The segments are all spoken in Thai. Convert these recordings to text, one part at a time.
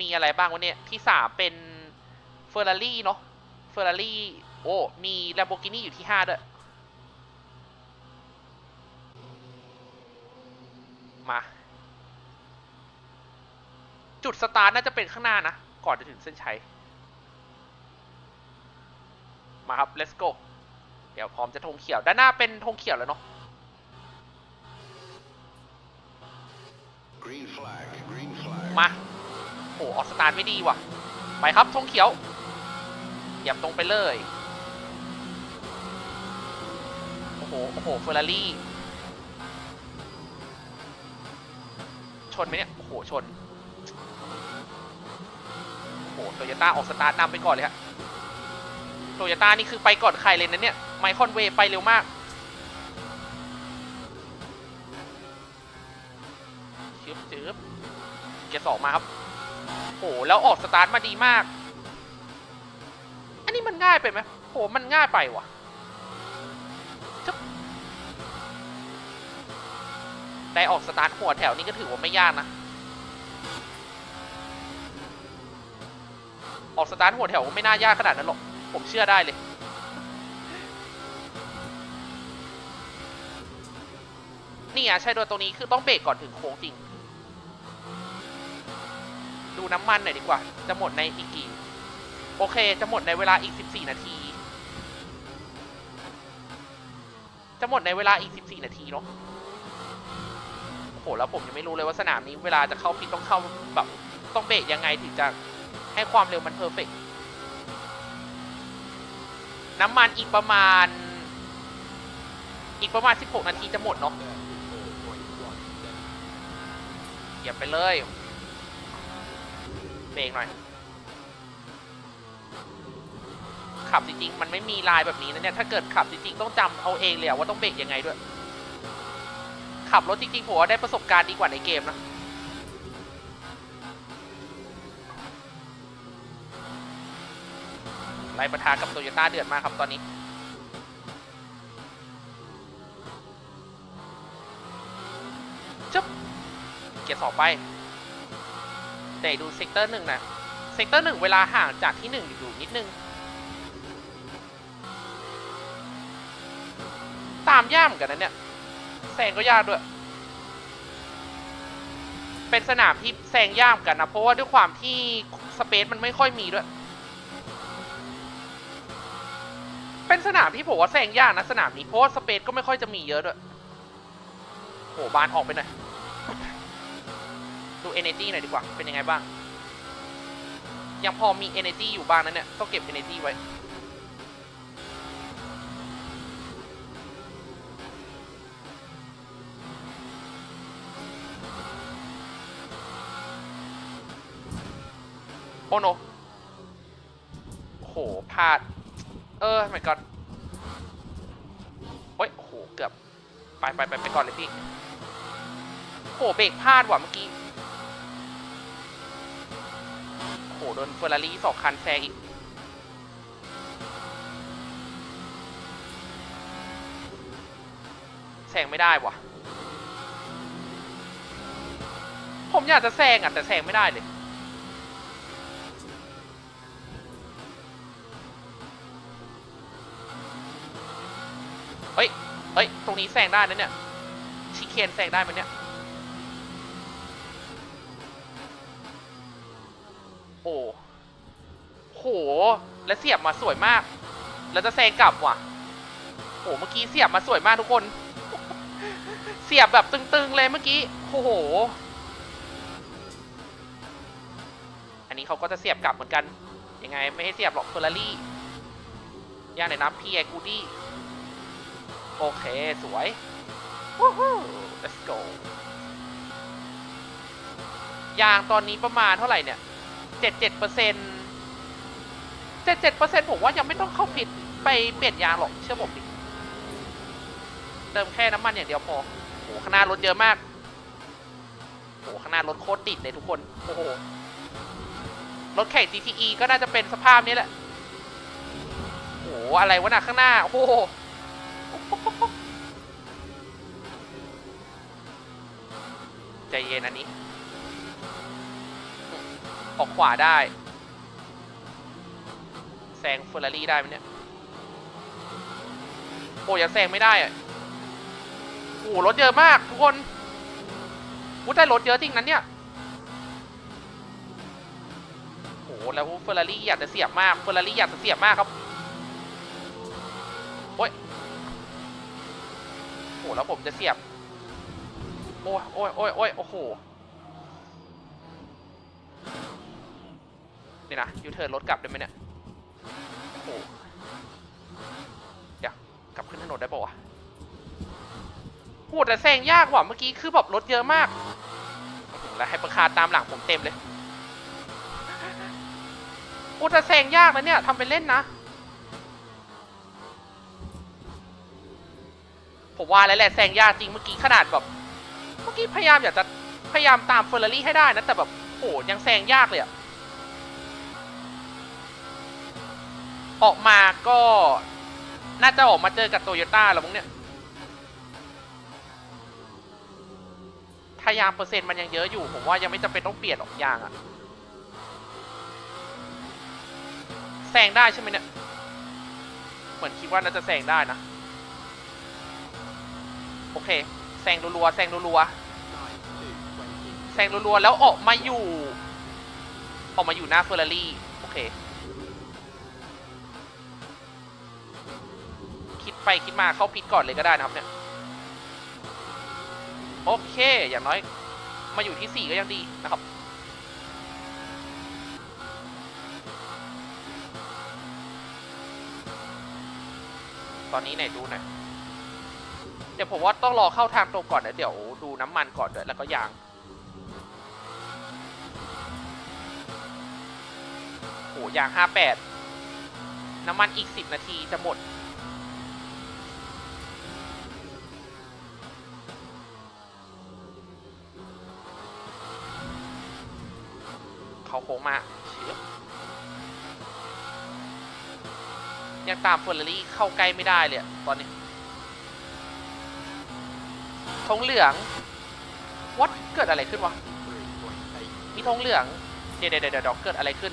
มีอะไรบ้างวะเนี่ย ที่สามเป็นเฟอร์รารี่เนาะเฟอร์รารี่โอ้ มีแลมโบกินีอยู่ที่ห้าด้วย มา จุดสตาร์ทน่าจะเป็นข้างหน้านะ ก่อนจะถึงเส้นชัย มาครับ let's go เดี๋ยวพร้อมจะธงเขียว ด้านหน้าเป็นธงเขียวแล้วเนาะ Green flag, green flag. มา โอ้ออกสตาร์ทไม่ดีว่ะ ไปครับธงเขียวเหยียบตรงไปเลย โอ้โห โอ้โหเฟอร์รารี่ ชนไหมเนี่ย โอ้โห ชน โอ้โหโตโยต้าออกสตาร์ทนำไปก่อนเลยฮะโตโยต้านี่คือไปก่อนใครเลยนะเนี่ย ไมคอนเวย์ไปเร็วมากชึบชึบเกียร์สองมาครับ โหแล้วออกสตาร์ทมาดีมาก อันนี้มันง่ายไปไหมโหมันง่ายไปว่ะได้ออกสตาร์ทหัวแถวนี้ก็ถือว่าไม่ยากนะ ออกสตาร์ทหัวแถวไม่น่ายากขนาดนั้นหรอก ผมเชื่อได้เลย นี่อะใช่โดยตรงนี้คือต้องเบรกก่อนถึงโค้งจริง ดูน้ำมันหน่อยดีกว่า จะหมดในอีกกี่ โอเค จะหมดในเวลาอีก 14 นาที จะหมดในเวลาอีก 14 นาทีเนาะโอ้โห แล้วผมยังไม่รู้เลยว่าสนามนี้เวลาจะเข้าพิทต้องเข้าแบบต้องเบรกยังไงถึงจะให้ความเร็วมันเพอร์เฟกน้ำมันอีกประมาณ อีกประมาณ 16 นาทีจะหมดเนาะเหยียบไปเลย บรกหน่อย ขับจริงๆ มันไม่มีลายแบบนี้นะเนี่ย ถ้าเกิดขับจริงๆ ต้องจำเอาเองเลยว่าต้องเบรกยังไงด้วย ขับรถจริงๆผมว่าได้ประสบการณ์ดีกว่าในเกมนะไล่ประทากับโตโยต้าเดือดมากครับตอนนี้จึ๊บเกียร์สองไป แต่ดูเซกเตอร์หนึ่งนะเซกเตอร์หนึ่งเวลาห่างจากที่หนึ่งอยู่นิดนึงตามย่ามกันนะเนี่ยแซงก็ยากด้วย เป็นสนามที่แซงย่ามกันนะเพราะว่าด้วยความที่สเปซมันไม่ค่อยมีด้วย เป็นสนามที่ผมว่าแซงยากนะสนามนี้เพราะว่าสเปซก็ไม่ค่อยจะมีเยอะด้วยโหบานออกไปหน่อย energy หน่อยดีกว่า เป็นยังไงบ้าง ยังพอมี energy อยู่บ้างนะเนี่ย ต้องเก็บ energy ไว้ โอ้โนโหพลาด เออไม่ก่อนโอ้ยโอ้โห เกือบ ไปไปไปไปก่อนเลยพี่โหเบรกพลาดว่ะเมื่อกี้ โดนเฟอร์รารี่สองคันแซงอีกแซงไม่ได้วะผมอยากจะแซงอะแต่แซงไม่ได้เลยเฮ้ยเฮ้ย ตรงนี้แซงได้นะเนี่ย ชิเคนแซงได้ไหมเนี่ย โอ้โห แล้วเสียบมาสวยมาก แล้วจะแซงกลับว่ะโอ้เมื่อกี้เสียบมาสวยมากทุกคน เสียบแบบตึงๆเลยเมื่อกี้ โอ้โห อันนี้เขาก็จะเสียบกลับเหมือนกัน ยังไงไม่ให้เสียบหรอกเฟอร์รารี่ย่างไหนนะพี่ไอกูดี้ โอเค สวยวู้ฮู้ let's go ยางตอนนี้ประมาณเท่าไหร่เนี่ย เจ็ดเจ็ดเปอร์เซ็นเจ็ดเจ็ดเปอร์เซ็นผมว่ายังไม่ต้องเข้าผิดไปเปลี่ยนยางหรอกเชื่อผมดิเติมแค่น้ำมันอย่างเดียวพอโอ้โหข้างหน้ารถเยอะมากโอ้โหข้างหน้ารถโคตรติดเลยทุกคน โอ้โห รถแข่ง GTE ก็น่าจะเป็นสภาพนี้แหละ โอ้โหอะไรวะน่ะข้างหน้า โอ้โหใจเย็นอันนี้ ออกขวาได้ แซงเฟอร์รารี่ได้ไหมเนี่ย โอ้ยังแซงไม่ได้อะโอ้รถเยอะมากทุกคนอู้ได้รถเยอะจริงนั้นเนี่ยโอ้โหแล้วเฟอร์รารี่อยากจะเสียบมาก เฟอร์รารี่อยากจะเสียบมากครับโอ้ยโอ้แล้วผมจะเสียบ โอ้ยโอ้ยโอ้ยโอ้ยโอ้โห นี่นะยูเทิร์นรถกลับได้ไหมเนี่ยโอ้เดี๋ยวกลับขึ้นถนนได้ป่าวะโหแต่แซงยากว่ะเมื่อกี้คือแบบรถเยอะมากแล้วให้ประคารตามหลังผมเต็มเลยโอ้แต่แซงยากนะเนี่ยทำเป็นเล่นนะผมว่าแล้วแหละแซงยากจริงเมื่อกี้ขนาดแบบ เมื่อกี้พยายามอยากจะพยายามตามเฟอร์รารี่ให้ได้นะแต่แบบโอ้ยังแซงยากเลยอะ ออกมาก็น่าจะออกมาเจอกับโตโยต้าแล้วมั้งเนี่ยพยายามเปอร์เซ็นต์มันยังเยอะอยู่ ผมว่ายังไม่จำเป็นต้องเปลี่ยนออกยางอะแซงได้ใช่ไหมเนี่ย เหมือนคิดว่าน่าจะแซงได้นะ โอเค แซงรัวๆแซงรัวๆแซงรัวๆแล้วออกมาอยู่ ออกมาอยู่หน้าเฟอร์รารี่ โอเค ไปคิดมาเข้าพิดก่อนเลยก็ได้นะครับเนี่ยโอเค อย่างน้อยมาอยู่ที่สี่ก็ยังดีนะครับ ตอนนี้ไหนดูหน่อยเดี๋ยวผมว่าต้องรอเข้าทางตรงก่อนนะเดี๋ยวดูน้ำมันก่อนด้วยแล้วก็ยางโหยางห้าแปดน้ำมันอีกสิบนาทีจะหมด เขาโค้งมาเชือบยังตามเฟอร์รารี่เข้าใกล้ไม่ได้เลยตอนนี้ธงเหลืองวัดเกิดอะไรขึ้นวะ มีธงเหลือง เดี๋ยวเดี๋ยวเดี๋ยวเดี๋ยวเกิดอะไรขึ้น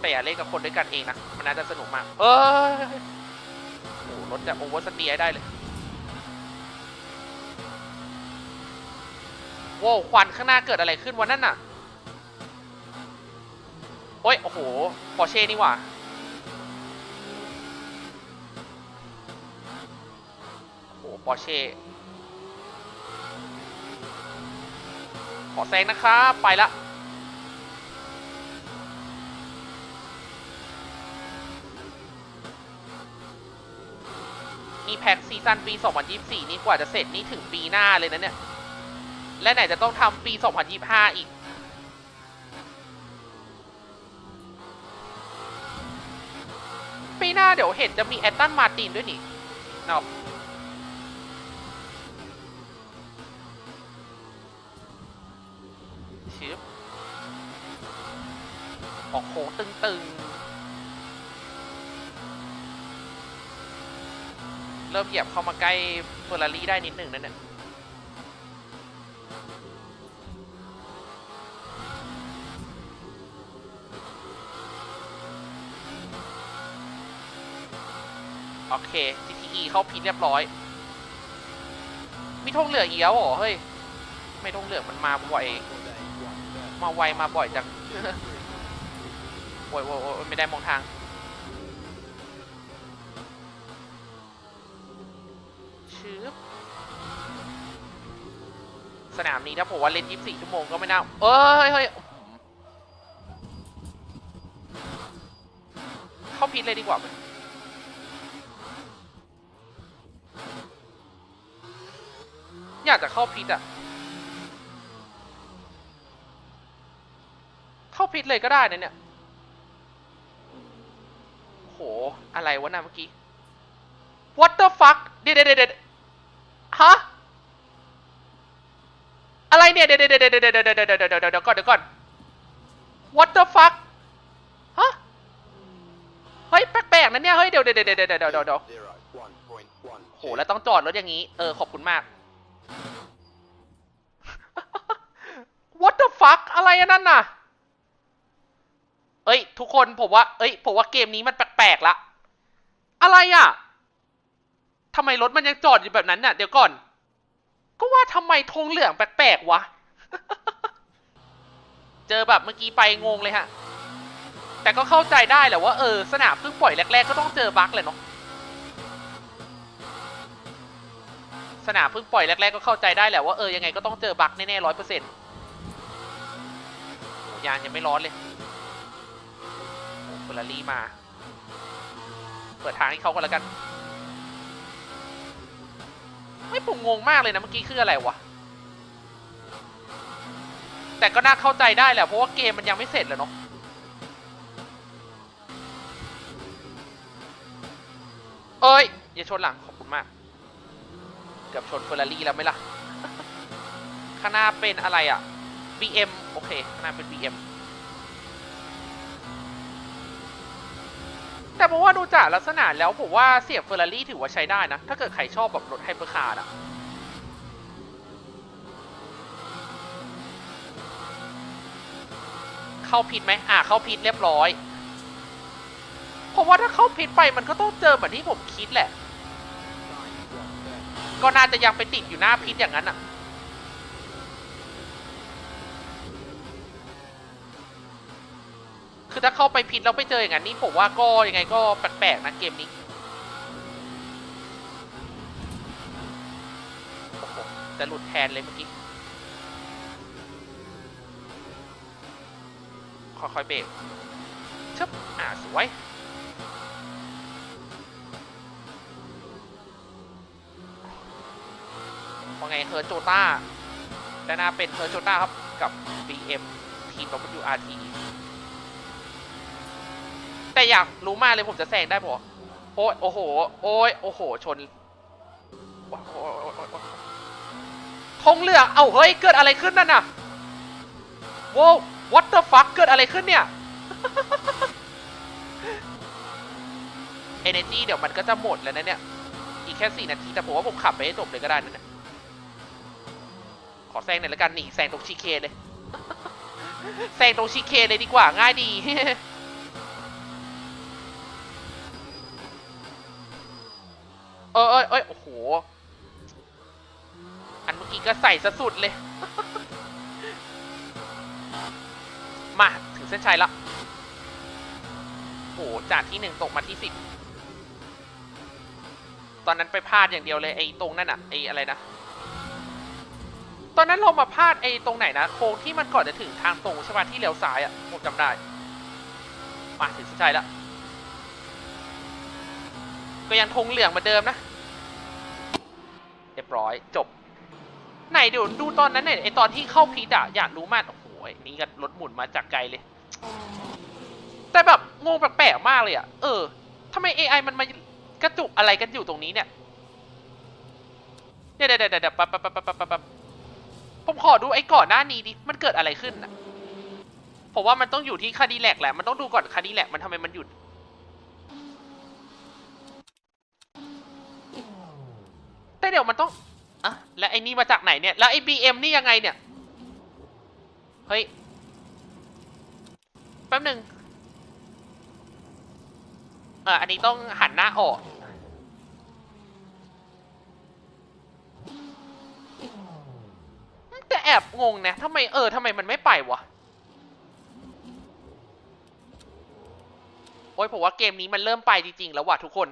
แต่อย่าเล่นกับคนด้วยกันเองนะ มันน่าจะสนุกมาก เอ้ยโอ้รถจะโอเวอร์สเตียร์ได้เลย โว้วควันข้างหน้าเกิดอะไรขึ้นวันนั้นน่ะโอ้ย โอ้โหปอเช่นี่หว่า โอ้ปอเช่ ขอแซงนะครับไปละ นี่แพ็กซีซั่นปี 2024 นี่กว่าจะเสร็จนี่ถึงปีหน้าเลยนะเนี่ย และไหนจะต้องทำปี 2025 อีก ปีหน้าเดี๋ยวเห็นจะมีแอตตันมาตินด้วยนี่เนาะชิบออกโค้งตึงๆ เริ่มเหยียบเข้ามาใกล้เฟอร์รารี่ได้นิดหนึ่งนั่นเนี่ยโอ เค GTE เข้าพินเรียบร้อย มีธงเหลืองอีกแล้วเหรอ เฮ้ย ไม่ธงเหลืองมันมาบ่อย มาไวมาบ่อยจังโอ้ยโอ้ยไม่ได้มองทาง ชืบสนามนี้ถ้าผมว่าเล่น24ชั่วโมงก็ไม่น่าเอ้ยเฮ้ยเข้าพินเลยดีกว่าไห อยากจะเข้าพิษอะเข้าพิษเลยก็ได้นะเนี่ยโห อะไรวะนะเมื่อกี้ What the fuck เดี๋ยวเดี๋ยวเดี๋ยวฮะ อะไรเนี่ย เดี๋ยวเดี๋ยวเดี๋ยวเดี๋ยวเดี๋ยวเดี๋ยวเดี๋ยวเดี๋ยวเดี๋ยวเดี๋ยวก่อนเดี๋ยวก่อน What the fuck ฮะ เฮ้ย แปลกๆนะเนี่ย เฮ้ย เดี๋ยวเดี๋ยวเดี๋ยวเดี๋ยวเดี๋ยวเดี๋ยวเดี๋ยวโห แล้วต้องจอดรถอย่างนี้ เออ ขอบคุณมาก what the fuck อะไรอันนั้นน่ะ เอ้ย ทุกคนผมว่า เอ้ย ผมว่าเกมนี้มันแปลกๆละ อะไรอะทำไมรถมันยังจอดอยู่แบบนั้นน่ะ เดี๋ยวก่อน ก็ว่าทำไมธงเหลืองแปลกๆวะ เจอแบบเมื่อกี้ไปงงเลยฮะ แต่ก็เข้าใจได้แหละว่าเออสนามเพิ่งปล่อยแรก ๆ ก็ต้องเจอบั๊กเลยเนาะ สนามเพิ่งปล่อยแรกๆก็เข้าใจได้แหละว่าเออยังไงก็ต้องเจอบั๊กแน่ๆร้อยเปอร์เซ็นต์ยางยังไม่ร้อนเลยเฟอร์รารี่มา เปิดทางให้เขาก็แล้วกัน ไม่ผมงงมากเลยนะเมื่อกี้คืออะไรวะ แต่ก็น่าเข้าใจได้แหละเพราะว่าเกมมันยังไม่เสร็จเลยเนาะเอ้ย อย่าชนหลังขอบคุณมาก เกือบชนเฟอร์รารี่แล้วไหมล่ะ ข้างหน้าเป็นอะไรอะ BM โอเค ข้างหน้าเป็น BM แต่ผมว่าดูจากลักษณะแล้วผมว่าเสียบเฟอร์รารี่ถือว่าใช้ได้นะ ถ้าเกิดใครชอบแบบรถไฮเปอร์คาร์อะเข้าพิษไหมอ่าเข้าพิษเรียบร้อยผมว่าถ้าเข้าพิษไปมันก็ต้องเจอเหมือนที่ผมคิดแหละ ก็น่าจะยังไปติดอยู่หน้าพิษอย่างนั้นอะคือถ้าเข้าไปพิษแล้วไปเจออย่างนั้นนี่ผมว่าก็ยังไงก็แปลกๆนะเกมนี้โอ้โหจะหลุดแทนเลยเมื่อกี้ ค่อยๆเบรกชึบอ่าสวย ไงเฮอร์โจต้าด้านหน้าเป็นเฮอร์โจต้าครับ กับ BM ทีม WRT แต่อยากรู้มากเลยผมจะแซงได้ปะโอ้ยโอ้โห โอ้ยโอ้โห ชนโอ้ยโอ้โอ้โอ้โอ้ยธงเหลือง เอ้า เฮ้ย เกิดอะไรขึ้นนั่นน่ะโว้ what the fuck เกิดอะไรขึ้นเนี่ย energy เดี๋ยวมันก็จะหมดแล้วนะเนี่ย อีกแค่สี่นาที แต่ผมว่าผมขับไปให้จบเลยก็ได้นั่นนะ ขอแซงหน่อยละกันหนีแซงตรงชิเคเลยแซงตรงชิเคเลยดีกว่าง่ายดีเออเอยเอยโอ้โห อันเมื่อกี้ก็ใส่ซะสุดเลย มา ถึงเส้นชัยละ โอ้โหจากที่หนึ่งตกมาที่สิบ ตอนนั้นไปพลาดอย่างเดียวเลย ไอ้ตรงนั่นอะไอ้อะไรนะ อนนั้นเรามาพลาดไอ้ตรงไหนนะโค้งที่มันก่อนจะถึงทางตรงใช่ปะที่เลี้ยวซ้ายอะผมจำได้ มาถึงส้นชัยแล้ว ก็ยังธงเหลืองเหมือนเดิมนะ เรียบร้อยจบ ไหนเดี๋ยวดูตอนนั้นเนี่ยไอตอนที่เข้าพีดอะอยากรู้มากโอ้โหนี่กันรถหมุนมาจากไกลเลย แต่แบบงงแปลกๆมากเลยอะเออทำไม AI มันมากระจุกอะไรกันอยู่ตรงนี้เนี่ยเดี๋ยวเดี๋ยวเดี๋ยวเดี๋ยวแป๊บแป๊บแป๊บแป๊บป๊บแป๊บ ผมขอดูไอ้ก่อนหน้านี้ดิ มันเกิดอะไรขึ้นอะผมว่ามันต้องอยู่ที่คาดีแลกแหละ มันต้องดูก่อนคาดีแลกมันทำไมมันหยุด แต่เดี๋ยวมันต้องอะแล้วไอ้นี่มาจากไหนเนี่ย แล้วไอ้บีเอ็มนี่ยังไงเนี่ย เฮ้ย แป๊บหนึ่งเอออันนี้ต้องหันหน้าออก แต่แอบงงนะทำไมเออทำไมมันไม่ไปวะ โอ้ยผมว่าเกมนี้มันเริ่มไปจริงๆแล้วว่ะทุกคน